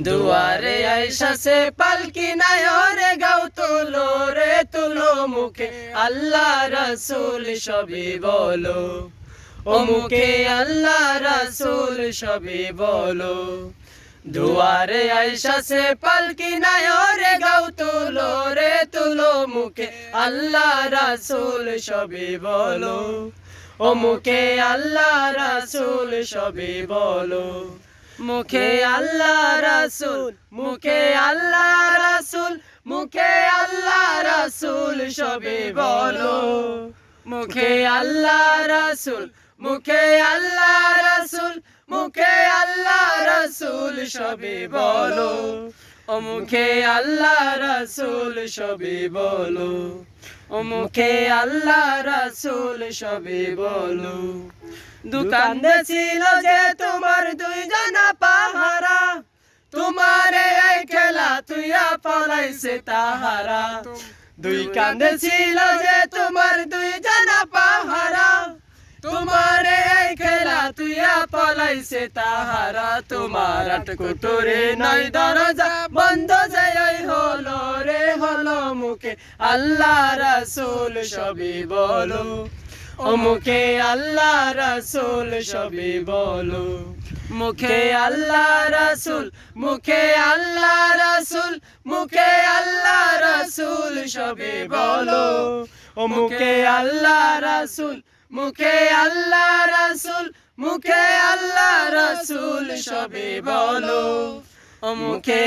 দুয়ারে আইসাছে পালকি নাই রে গাও তুলো রে, তুলো মুখে। আল্লাহ রসুল সবই বলো। ও মুখে আল্লাহ রসুল সবই বলো। দুয়ারে আইসাছে পালকি নাই রে গাও তুলো রে, তুলো মুখে। আল্লাহ রসুল সবই বলো। ও মুখে আল্লাহ রসুল সবই বলো। মুখে আল্লাহ রসুল মুখে আল্লাহ রসুল মুখে আল্লাহ রসুল সবে বলো। মুখে আল্লাহ রসুল মুখে আল্লাহ রসুল মুখে আল্লাহ রসুল সবে বলো। ও মুখে আল্লাহ রসুল সবে বলো। ও মুখে আল্লাহ রসুল সবে বলো। দোকান ছিল যে তোমার তুইয়া পলাইছে তাহারা। দুই কান্দে ছিল যে তোমার দুইজনা পাহারা। তোমারে এই খেলা তুইয়া পলাইছে তাহারা। তোমার আটকুটুরে নয় দরজা বন্ধ যে হলো রে হলো মুখে। আল্লাহ রাসূল সবই বলো ও মুখে আল্লাহ রাসূল সবই বলো মুখে আল্লাহ রাসূল, মুখে আল্লাহ রাসূল, মুখে আল্লাহ রাসূল সবই বলো ও আল্লাহ রাসূল, মুখে আল্লাহ রাসূল, মুখে আল্লাহ রাসূল সবই বলো ও মুখে